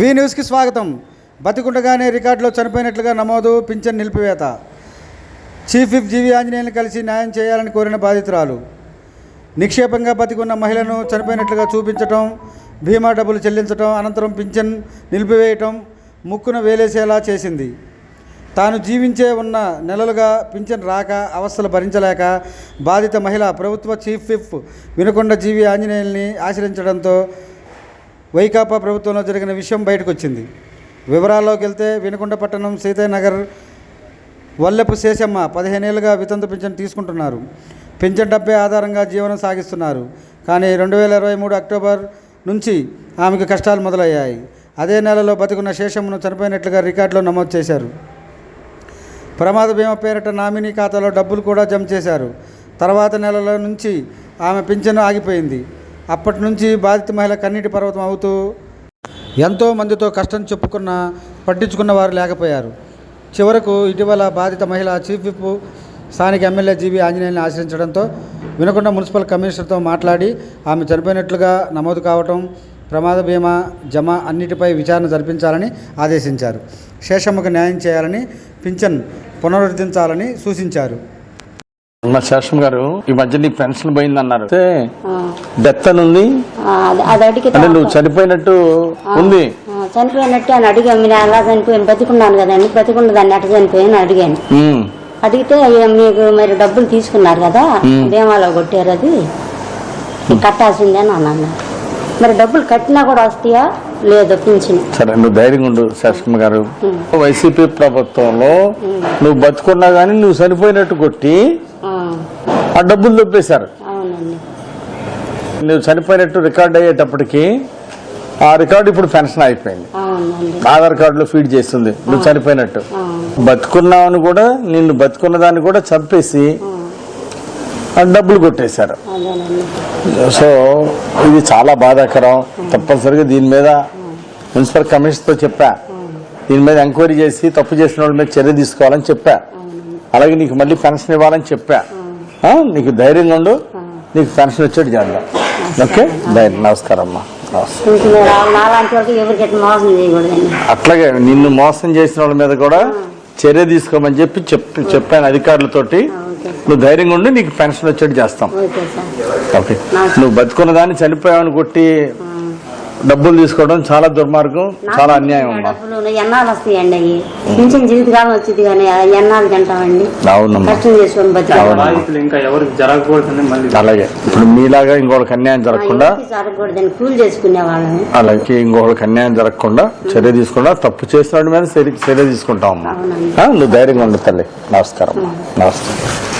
వి న్యూస్కి స్వాగతం. బతికుండగానే రికార్డులో చనిపోయినట్లుగా నమోదు పింఛన్ నిలిపివేత. చీఫ్ విప్ జీవి ఆంజనేయులను కలిసి న్యాయం చేయాలని కోరిన బాధితురాలు. నిక్షేపంగా బతికున్న మహిళను చనిపోయినట్లుగా చూపించటం బీమా డబ్బులు చెల్లించటం అనంతరం పింఛన్ నిలిపివేయటం ముక్కున వేలేసేలా చేసింది. తాను జీవించే ఉన్న నెలలుగా పింఛన్ రాక అవస్థలు భరించలేక బాధిత మహిళ ప్రభుత్వ చీఫ్ విప్ వినకొండ జీవి ఆంజనేయుల్ని ఆశ్రయించడంతో వైకాపా ప్రభుత్వంలో జరిగిన విషయం బయటకు వచ్చింది వివరాల్లోకి వెళ్తే వినుకొండ పట్టణం సీతయ్య నగర్ వల్లెపు శేషమ్మ పదిహేనేళ్ళుగా వితంతు పింఛన్ తీసుకుంటున్నారు. పింఛన్ డబ్బే ఆధారంగా జీవనం సాగిస్తున్నారు. కానీ రెండు వేల ఇరవై మూడు అక్టోబర్ నుంచి ఆమెకు కష్టాలు మొదలయ్యాయి. అదే నెలలో బతుకున్న శేషమ్మను చనిపోయినట్లుగా రికార్డులో నమోదు చేశారు. ప్రమాద బీమా పేరిట నామినీ ఖాతాలో డబ్బులు కూడా జమ చేశారు. తర్వాత నెలల నుంచి ఆమె పింఛను ఆగిపోయింది. అప్పటి నుంచి బాధిత మహిళ కన్నీటి పర్వతం అవుతూ ఎంతో మందితో కష్టం చెప్పుకున్న పట్టించుకున్న వారు లేకపోయారు. చివరకు ఇటీవల బాధిత మహిళ చీఫ్ విప్ స్థానిక ఎమ్మెల్యే జీవి ఆంజనేయులను ఆశ్రయించడంతో వినకొండ మున్సిపల్ కమిషనర్తో మాట్లాడి ఆమె చనిపోయినట్లుగా నమోదు కావటం ప్రమాద బీమా జమ అన్నిటిపై విచారణ జరిపించాలని ఆదేశించారు. శేషమ్మకు న్యాయం చేయాలని పింఛన్ పునరుద్ధరించాలని సూచించారు. ఉన్న శేషం గారు ఈ మధ్య నీ పెన్షన్ పోయిందన్నారు. అయితే డెత్ అని ఉంది. ఆ, అది- అది అడిగితే అంటే నువ్వు చనిపోయినట్టు ఉంది. ఆ, చనిపోయినట్టు అని అడిగాను మీరు ఎలా చనిపోయాను బతికున్నాను కదండి బతికున్న దాన్ని ఎట్ట చనిపోయాను అడిగాను. అడిగితే "అయ్యా, మీకు మరి డబ్బులు తీసుకున్నారు కదా బీమాలో కొట్టారు అది. కట్టాల్సిందే అని అన్నారు మరి డబ్బులు కట్టినా కూడా వస్తాయా? లేదు పింఛను. సరే నువ్వు ధైర్యంగా ఉండు శేషమ్మ గారు. వైసీపీ ప్రభుత్వంలో నువ్వు బతుకున్నా గానీ నువ్వు చనిపోయినట్టు కొట్టి ఆ, డబ్బులు అవునండి. నువ్వు చనిపోయినట్టు రికార్డ్ అయ్యేటప్పటికి ఆ రికార్డు ఇప్పుడు పెన్షన్ అయిపోయింది. ఆధార్ కార్డులో ఫీడ్ చేస్తుంది. నువ్వు చనిపోయినట్టు. బతుకున్నావని కూడా నిన్ను బతుకున్న దాన్ని కూడా చంపేసి ఆ డబ్బులు కొట్టేశారు. సో ఇది చాలా బాధాకరం. తప్పనిసరిగా దీని మీద మున్సిపల్ కమిషనర్తో చెప్పా. దీని మీద ఎంక్వైరీ చేసి తప్పు చేసిన వాళ్ళ మీద చర్య తీసుకోవాలని చెప్పా. అలాగే నీకు మళ్ళీ పెన్షన్ ఇవ్వాలని చెప్పా. నీకు ధైర్యంగా ఉండు. నీకు పెన్షన్ వచ్చేట్టు చేద్దాం ఓకే? ధైర్యం. నమస్కారం అమ్మా అట్లాగే నిన్ను మోసం చేసిన వాళ్ళ మీద కూడా చర్య తీసుకోమని చెప్పి చెప్పి చెప్పాను అధికారులతోటి. నువ్వు ధైర్యంగా ఉండి నీకు పెన్షన్ వచ్చేట్టు చేస్తాం. ఓకే నువ్వు బతుకున్న దాన్ని చనిపోయావని కొట్టి డబ్బులు తీసుకోవడం చాలా దుర్మార్గం చాలా అన్యాయం అమ్మా. డబ్బులు ఎన్నాళ్ళు వస్తాయండి అవి పింఛన్ జీవితకాలం వచ్చింది కానీ ఎన్నాళ్ళు తింటామండి? అవునమ్మా. కష్టం చేసుకొని బతికాలి బాధితులు ఇంకా ఎవరికి జరగకూడదని మళ్ళీ అలాగే. ఇప్పుడు మీలాగా ఇంకోళ్ళకి అన్యాయం జరగకుండా జరగకూడదని కూలి చేసుకునే వాళ్ళని అలాగే ఇంకోళ్ళకి అన్యాయం జరగకుండా చర్య తీసుకుండా తప్పు చేసిన మీద చర్య తీసుకుంటాం అమ్మా. అవునండి. ఆ, నువ్వు ధైర్యంగా ఉండు తల్లి. నమస్కారం. నమస్తే